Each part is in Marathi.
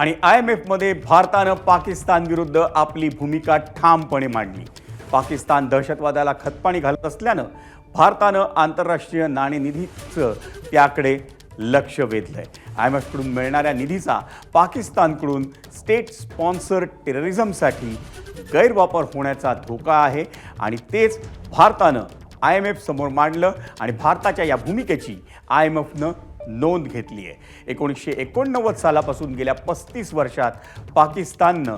आणि आय एम एफमध्ये भारतानं पाकिस्तान विरुद्ध आपली भूमिका ठामपणे मांडली. पाकिस्तान दहशतवादाला खतपाणी घालत असल्यानं भारतानं आंतरराष्ट्रीय नाणेनिधीचं त्याकडे लक्ष वेधलंय. आय एम एफकडून मिळणाऱ्या निधीचा पाकिस्तानकडून स्टेट स्पॉन्सर टेररिझमसाठी गैरवापर होण्याचा धोका आहे आणि तेच भारतानं आय एम एफ समोर मांडलं आणि भारताच्या या भूमिकेची आय एम एफनं नोंद घेतली आहे. एकोणीसशे एकोणनव्वद सालापासून गेल्या पस्तीस वर्षात पाकिस्ताननं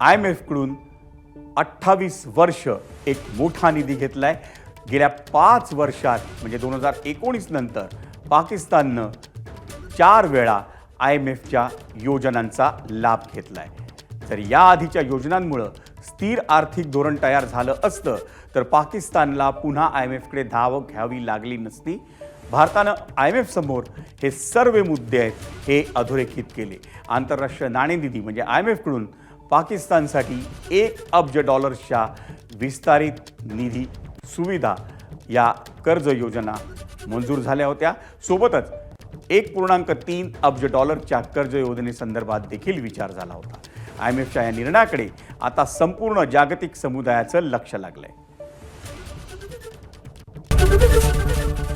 आय एम एफकडून अठ्ठावीस वर्ष एक मोठा निधी घेतला आहे गेल्या पाच वर्षात म्हणजे दोन हजार एकोणीस नंतर पाकिस्ताननं चार वेळा आय एम एफच्या योजनांचा लाभ घेतला आहे तर या आधीच्या योजनांमुळं स्थिर आर्थिक धोरण तयार झालं असतं तर पाकिस्तानला पुन्हा आय एम एफकडे धाव घ्यावी लागली नसती. भारतानं आय एम एफ समोर हे सर्व मुद्दे आहेत हे अधोरेखित केले. आंतरराष्ट्रीय नाणेनिधी म्हणजे आय एम एफकडून पाकिस्तानसाठी एक अब्ज डॉलर्सच्या विस्तारित निधी सुविधा या कर्ज योजना मंजूर झाल्या होत्या. सोबतच एक पूर्णांक तीन अब्ज डॉलरच्या कर्ज योजनेसंदर्भात देखील विचार झाला होता. आय एम एफच्या या निर्णयाकडे आता संपूर्ण जागतिक समुदायाचं लक्ष लागलंय.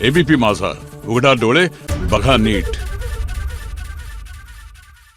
एबीपी माझा. उघडा डोळे बघा नीट.